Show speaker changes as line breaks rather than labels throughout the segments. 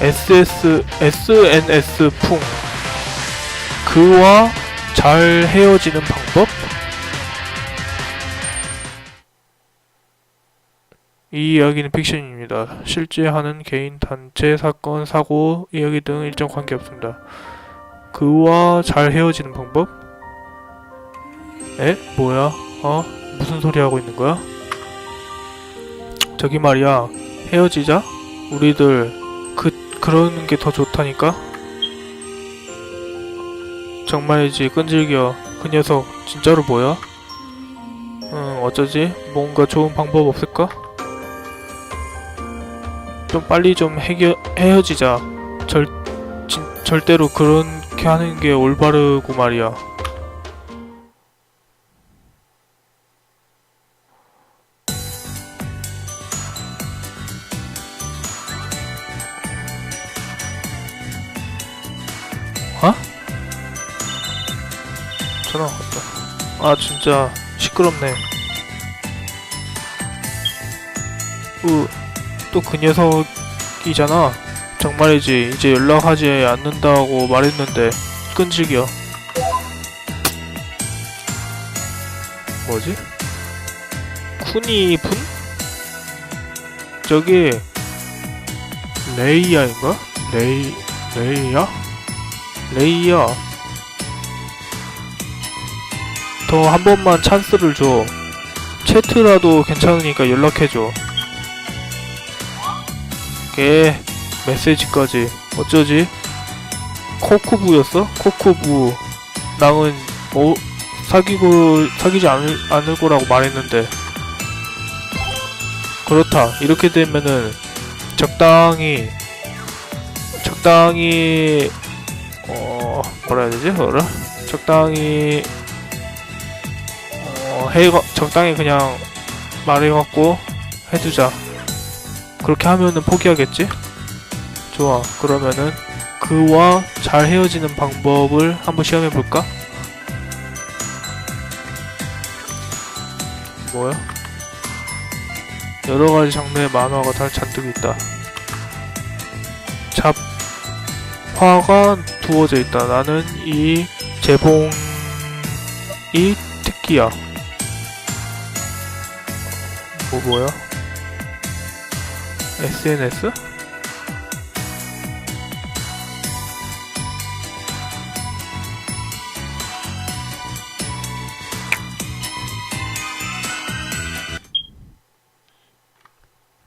SS, SNS 풍. 그와 잘 헤어지는 방법? 이 이야기는 픽션입니다. 실제 하는 개인, 단체, 사건, 사고, 이야기 등 일정 관계 없습니다. 그와 잘 헤어지는 방법? 에? 뭐야? 어? 무슨 소리 하고 있는 거야? 저기 말이야. 헤어지자? 우리들 그 그러는 게 더 좋다니까? 정말이지 끈질겨. 그 녀석 진짜로 뭐야? 응, 어쩌지? 뭔가 좋은 방법 없을까? 좀 빨리 좀 해겨, 헤어지자. 절, 진, 절대로 그렇게 하는 게 올바르고 말이야. 아 진짜 시끄럽네. 또그 녀석이잖아. 정말이지 이제 연락하지 않는다고 말했는데 끈질겨. 뭐지? 쿠니 분? 저기 레이야인가? 레이 레이야? 레이야. 더 한 번만 찬스를 줘. 채트라도 괜찮으니까 연락해줘. 걔 메시지까지 어쩌지? 코쿠부였어? 코쿠부 랑은 뭐 사귀고 사귀지 않을, 않을 거라고 말했는데 그렇다 이렇게 되면은 적당히 적당히 어 뭐라 해야 되지 그거를 적당히 어해 적당히 그냥 말해갖고 해두자 그렇게 하면은 포기하겠지? 좋아. 그러면은 그와 잘 헤어지는 방법을 한번 시험해 볼까? 뭐야? 여러 가지 장르의 만화가 다 잔뜩 있다. 잡화가 두어져 있다. 나는 이 재봉이 특기야. 뭐 뭐야? SNS?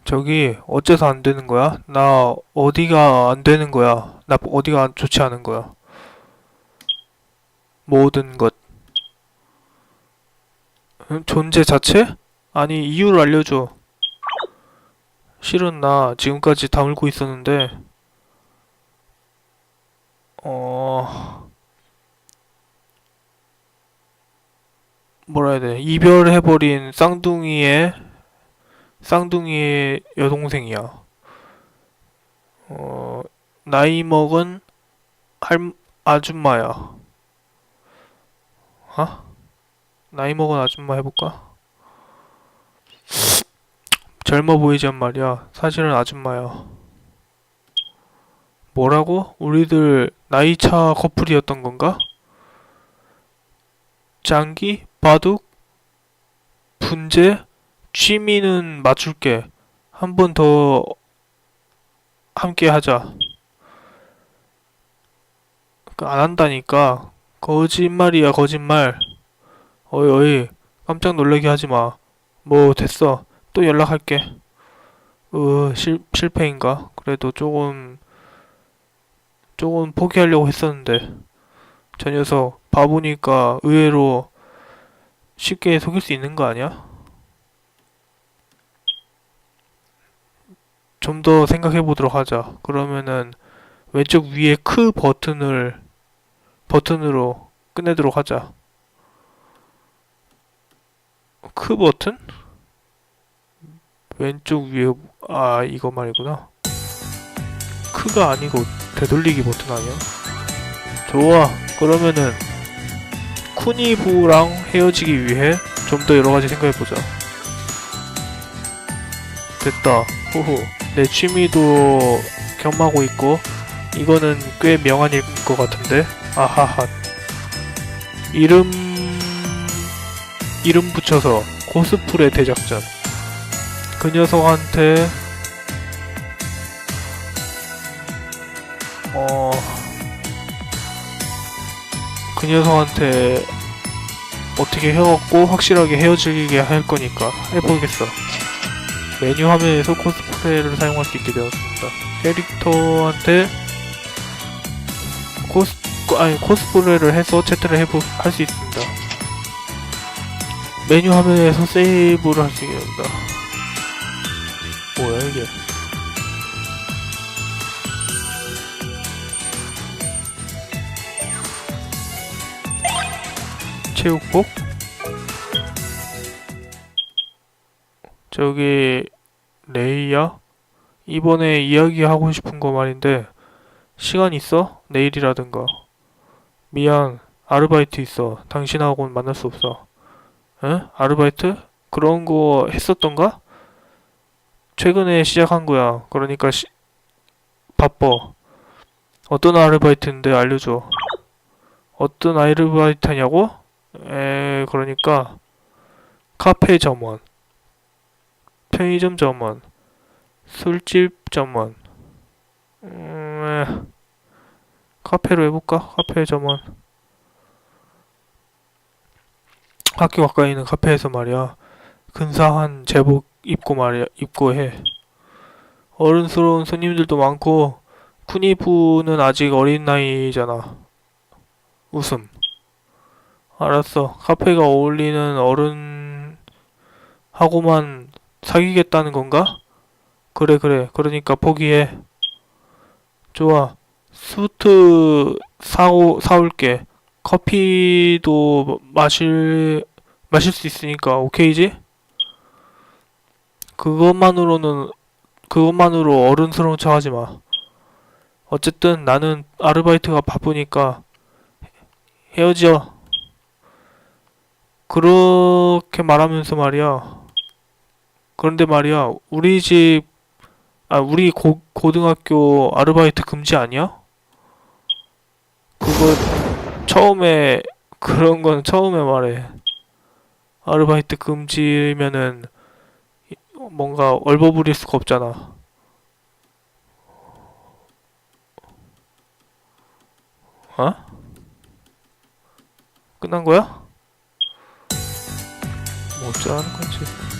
저기 어째서 안 되는 거야? 나 어디가 안 되는 거야? 나 어디가 안- 좋지 않은 거야? 모든 것 응? 존재 자체? 아니 이유를 알려줘. 실은 나 지금까지 다물고 있었는데 어 뭐라 해야 돼 이별해버린 쌍둥이의 쌍둥이의 여동생이야 어 나이 먹은 할 아줌마야 어? 나이 먹은 아줌마 해볼까? 젊어 보이지만 말이야. 사실은 아줌마야. 뭐라고? 우리들 나이차 커플이었던 건가? 장기, 바둑, 분재, 취미는 맞출게. 한 번 더 함께 하자. 그안 한다니까. 거짓말이야, 거짓말. 어이, 어이. 깜짝 놀라게 하지 마. 뭐, 됐어. 또 연락할게. 으, 실, 실패인가? 그래도 조금, 조금 포기하려고 했었는데, 저 녀석 바보니까 의외로 쉽게 속일 수 있는 거 아니야? 좀 더 생각해 보도록 하자. 그러면은 왼쪽 위에 크 버튼을, 버튼으로 끝내도록 하자. 크 버튼? 왼쪽 위에 아 이거 말이구나. 크가 아니고 되돌리기 버튼 아니야? 좋아. 그러면은 쿠니부랑 헤어지기 위해 좀 더 여러가지 생각해보자. 됐다. 호호. 내 취미도 겸하고 있고 이거는 꽤 명한 일인 것 같은데? 아하하. 이름 이름 붙여서 코스프레 대작전 그 녀석한테 어... 그 녀석한테 어떻게 헤어갖고 확실하게 헤어지게 할 거니까 해보겠어. 메뉴 화면에서 코스프레를 사용할 수 있게 되었습니다. 캐릭터한테 코스 아니 코스프레를 해서 채트를 해보 할 수 있습니다. 메뉴 화면에서 세이브를 있게 됩니다. 뭐야 이게? 체육복? 저기 레이야? 이번에 이야기하고 싶은 거 말인데 시간 있어? 내일이라든가 미안 아르바이트 있어 당신하고는 만날 수 없어 에? 아르바이트? 그런 거 했었던가? 최근에 시작한 거야 그러니까 시... 바빠 어떤 아르바이트인데 알려줘 어떤 아르바이트 하냐고? 에, 그러니까 카페 점원, 편의점 점원, 술집 점원. 음, 에, 카페로 해볼까? 카페 점원. 학교 가까이 있는 카페에서 말이야. 근사한 제복 입고 말이야, 입고 해. 어른스러운 손님들도 많고, 쿠니부는 아직 어린 나이잖아. 웃음. 알았어. 카페가 어울리는 어른하고만 사귀겠다는 건가? 그래, 그래. 그러니까 포기해. 좋아. 수트 사오, 사올게. 커피도 마실, 마실 수 있으니까 오케이지? 그것만으로는, 그것만으로 어른스러운 척 하지 마. 어쨌든 나는 아르바이트가 바쁘니까 헤어져. 그렇게 말하면서 말이야. 그런데 말이야, 우리 집, 아, 우리 고, 고등학교 아르바이트 금지 아니야? 그거, 처음에, 그런 건 처음에 말해. 아르바이트 금지면은, 뭔가 얼버무릴 수가 없잖아. 어? 끝난 거야? 뭐 어쩌라는 거지?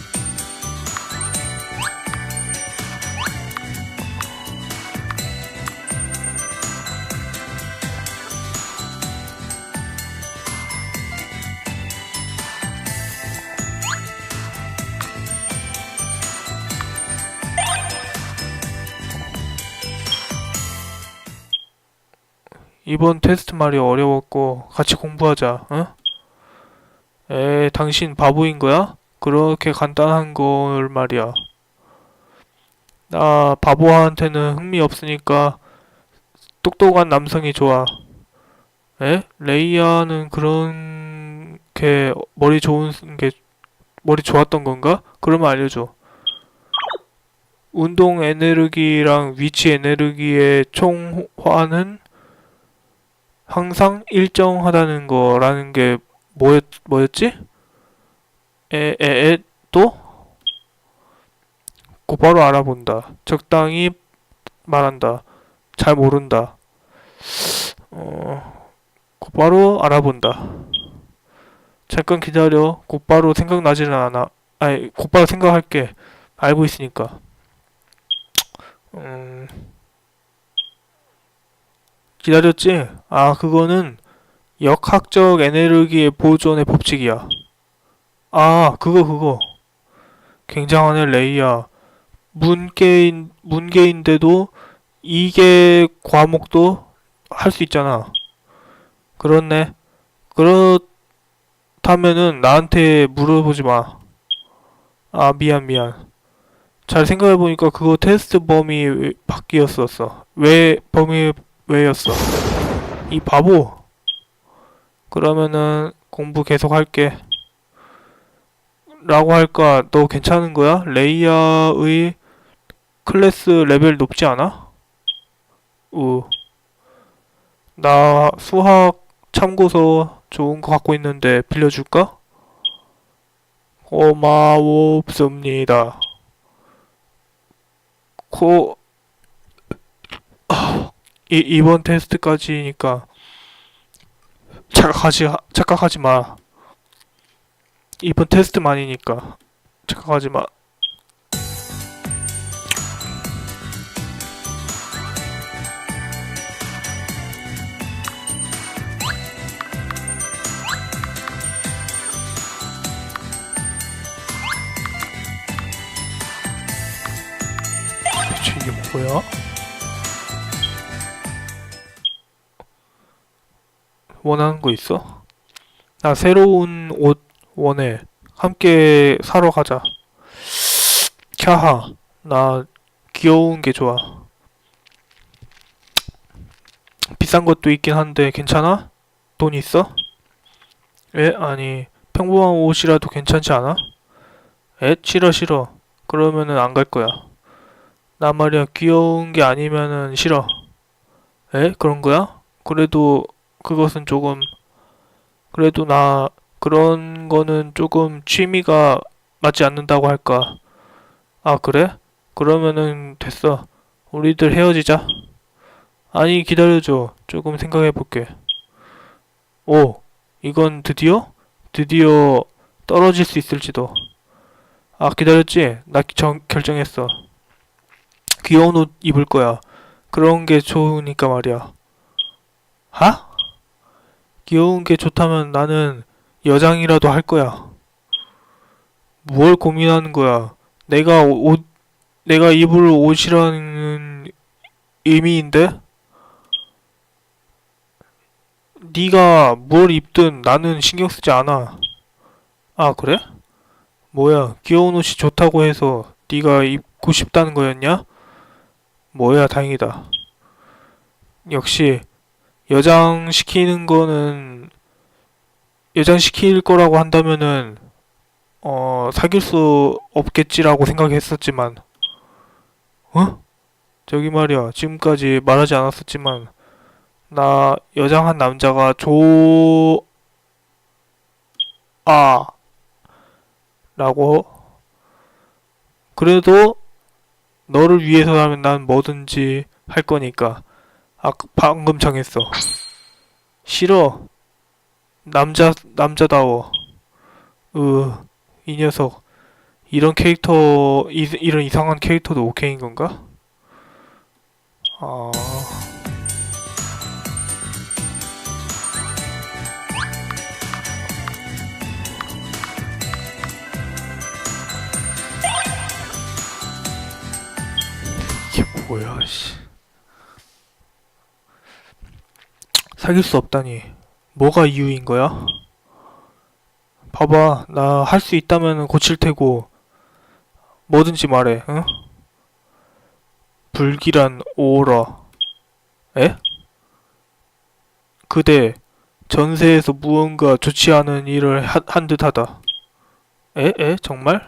이번 테스트 말이 어려웠고 같이 공부하자, 응? 에, 당신 바보인 거야? 그렇게 간단한 걸 말이야. 나 바보한테는 흥미 없으니까 똑똑한 남성이 좋아. 에? 레이아는 그렇게 머리 좋은 게 머리 좋았던 건가? 그러면 알려줘. 운동 에너지랑 위치 에너지의 총화는 항상 일정하다는 거라는 게 뭐였, 뭐였지? 에, 에, 에, 또? 곧바로 알아본다. 적당히 말한다. 잘 모른다. 어, 곧바로 알아본다. 잠깐 기다려. 곧바로 생각나지는 않아. 아니, 곧바로 생각할게. 알고 있으니까. 음, 기다렸지? 아, 그거는 역학적 에너지의 보존의 법칙이야. 아, 그거, 그거. 굉장하네, 레이야. 문계인, 문계인데도 이계 과목도 할 수 있잖아. 그렇네. 그렇다면은 나한테 물어보지 마. 아, 미안, 미안. 잘 생각해보니까 그거 테스트 범위 바뀌었었어. 왜, 범위 왜였어? 이 바보. 그러면은 공부 계속 할게. 라고 할까? 너 괜찮은 거야? 레이아의 클래스 레벨 높지 않아? 우. 나 수학 참고서 좋은 거 갖고 있는데 빌려줄까? 고마웠습니다. 고, 아, 이, 이번 테스트까지니까 착각하지, 착각하지 마. 이번 테스트만이니까 착각하지 마. 이게 뭐야? 원하는 거 있어? 나 새로운 옷 원해. 함께 사러 가자. 캬하, 나 귀여운 게 좋아. 비싼 것도 있긴 한데 괜찮아? 돈 있어? 에? 아니, 평범한 옷이라도 괜찮지 않아? 에? 싫어, 싫어. 그러면은 안 갈 거야. 나 말이야, 귀여운 게 아니면은 싫어. 에? 그런 거야? 그래도 그것은 조금, 그래도 나 그런 거는 조금 취미가 맞지 않는다고 할까. 아, 그래? 그러면은 됐어. 우리들 헤어지자. 아니, 기다려줘. 조금 생각해 볼게. 오, 이건 드디어? 드디어 떨어질 수 있을지도. 아, 기다렸지? 나 정, 결정했어. 귀여운 옷 입을 거야. 그런 게 좋으니까 말이야. 하? 귀여운 게 좋다면 나는 여장이라도 할 거야. 뭘 고민하는 거야? 내가 옷, 내가 입을 옷이라는 의미인데? 네가 뭘 입든 나는 신경 쓰지 않아. 아, 그래? 뭐야, 귀여운 옷이 좋다고 해서 네가 입고 싶다는 거였냐? 뭐야, 다행이다. 역시 여장 시키는 거는 여장 시킬 거라고 한다면은 어 사귈 수 없겠지라고 생각했었지만 어? 저기 말이야. 지금까지 말하지 않았었지만 나 여장한 남자가 조... 아... 라고. 그래도 너를 위해서라면 난 뭐든지 할 거니까 아 방금 정했어. 싫어. 남자 남자다워. 으 이 녀석. 이런 캐릭터 이, 이런 이상한 캐릭터도 오케이인 건가? 아. 이게 뭐야 씨 사귈 수 없다니 뭐가 이유인 거야? 봐봐, 나 할 수 있다면 고칠 테고, 뭐든지 말해, 응? 불길한 오라. 에? 그대, 전세에서 무언가 좋지 않은 일을 한 듯 하다. 에? 에? 정말?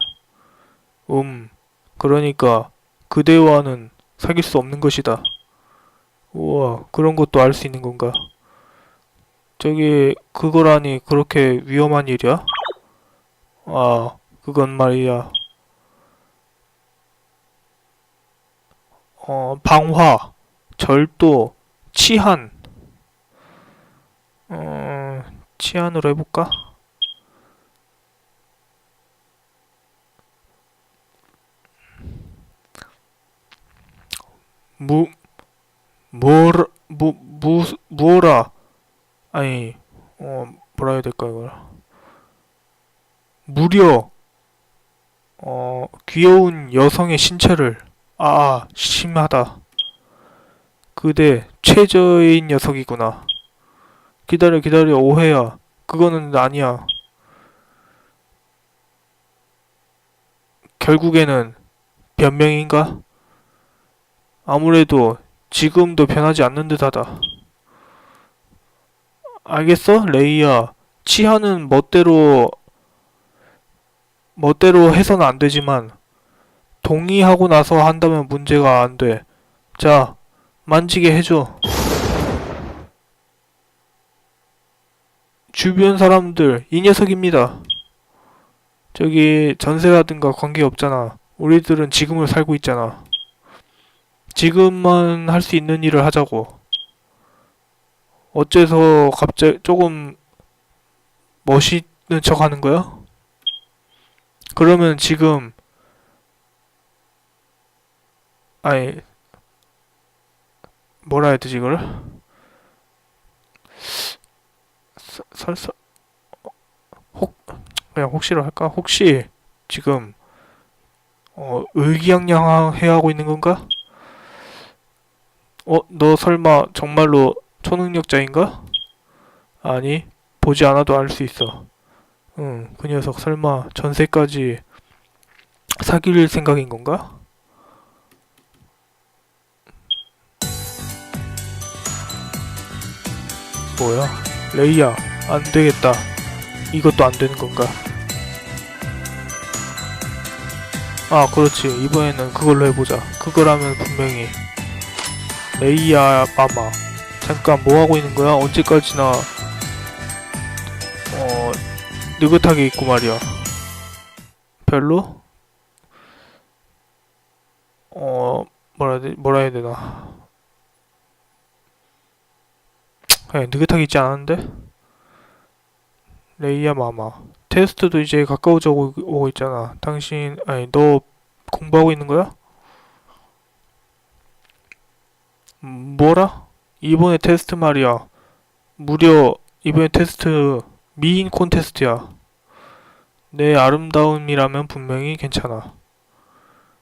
음, 그러니까, 그대와는 사귈 수 없는 것이다. 우와, 그런 것도 알 수 있는 건가? 저기 그거라니 그렇게 위험한 일이야? 아, 그건 말이야. 어, 방화, 절도, 치한. 어, 치안으로 해볼까? 무, 뭐라, 무, 무, 뭐라. 아니, 어, 뭐라 해야 될까, 이걸. 무려, 어, 귀여운 여성의 신체를, 아, 심하다. 그대, 최저인 녀석이구나. 기다려, 기다려, 오해야. 그거는 아니야. 결국에는 변명인가? 아무래도 지금도 변하지 않는 듯하다. 알겠어? 레이야. 치아는 멋대로, 멋대로 해서는 안 되지만, 동의하고 나서 한다면 문제가 안 돼. 자, 만지게 해줘. 주변 사람들, 이 녀석입니다. 저기 전세라든가 관계없잖아. 우리들은 지금을 살고 있잖아. 지금만 할 수 있는 일을 하자고. 어째서 갑자기 조금 멋있는 척 하는 거야? 그러면 지금 아니 뭐라 해야 되지 이걸? 서- 설사 혹 그냥 혹시로 할까? 혹시 지금 어 의기양양해 하고 있는 건가? 어, 너 설마 정말로 초능력자인가? 아니, 보지 않아도 알 수 있어. 응, 그 녀석 설마 전세까지 사귈 생각인 건가? 뭐야? 레이야, 안 되겠다. 이것도 안 되는 건가? 아, 그렇지. 이번에는 그걸로 해보자. 그거라면 분명히. 레이야, 마마. 잠깐, 뭐 하고 있는 거야? 언제까지나, 어, 느긋하게 있고 말이야. 별로? 어, 뭐라 해야, 되, 뭐라 해야 되나. 그냥 느긋하게 있지 않았는데? 레이야, 마마. 테스트도 이제 가까워져 오고, 오고 있잖아. 당신, 아니, 너 공부하고 있는 거야? 음, 뭐라? 이번에 테스트 말이야. 무려 이번에 테스트 미인 콘테스트야. 내 아름다움이라면 분명히 괜찮아.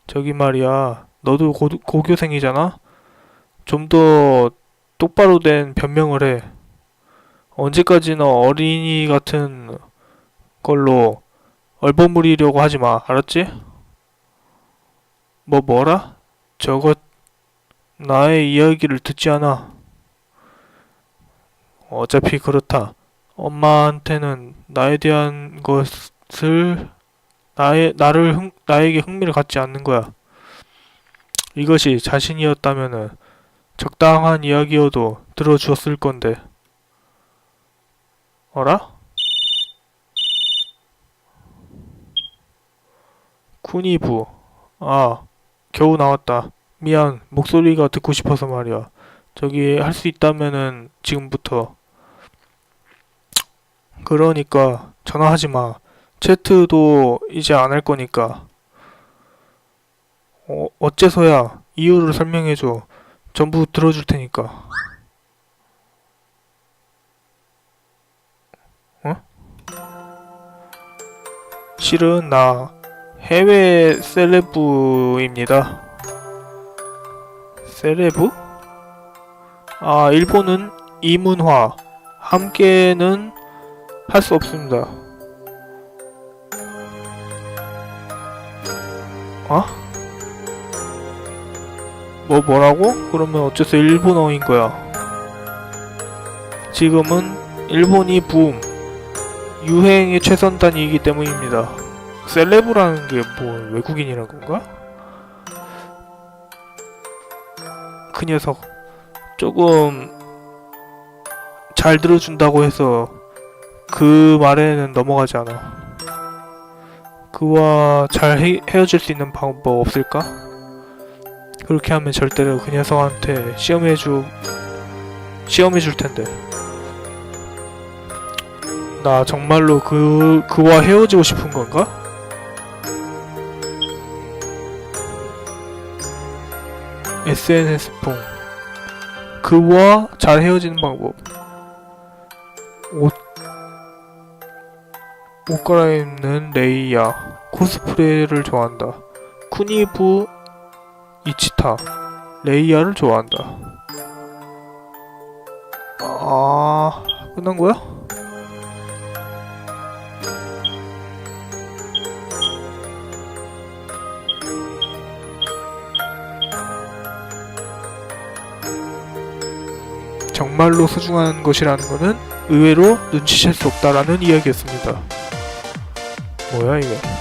저기 말이야. 너도 고, 고교생이잖아? 좀 더 똑바로 된 변명을 해. 언제까지나 어린이 같은 걸로 얼버무리려고 하지 마. 알았지? 뭐 뭐라? 저거 나의 이야기를 듣지 않아. 어차피 그렇다. 엄마한테는 나에 대한 것을 나의 나를 흥, 나에게 흥미를 갖지 않는 거야. 이것이 자신이었다면은 적당한 이야기여도 들어주었을 건데. 어라? 쿠니부. 아, 겨우 나왔다. 미안, 목소리가 듣고 싶어서 말이야. 저기 할 수 있다면은 지금부터. 그러니까 전화하지 마. 채트도 이제 안 할 거니까. 어, 어째서야 이유를 설명해줘. 전부 들어줄 테니까. 어? 실은 나 해외 셀레브입니다. 셀레브? 아, 일본은 이문화. 함께는 할 수 없습니다. 어? 뭐 뭐라고? 그러면 어째서 일본어인 거야? 지금은 일본이 붐, 유행의 최선단이기 때문입니다. 셀레브라는 게 뭐 외국인이란 건가? 그 녀석 조금 잘 들어준다고 해서 그 말에는 넘어가지 않아. 그와 잘 헤, 헤어질 수 있는 방법 없을까? 그렇게 하면 절대로 그 녀석한테 시험해주 시험해줄 텐데. 나 정말로 그 그와 헤어지고 싶은 건가? SNS 풍 그와 잘 헤어지는 방법 옷 갈아입는 레이야 코스프레를 좋아한다 쿠니부 이치타 레이야를 좋아한다 아 끝난 거야? 정말로 소중한 것이라는 것은 의외로 눈치챌 수 없다라는 이야기였습니다. 뭐야 이게?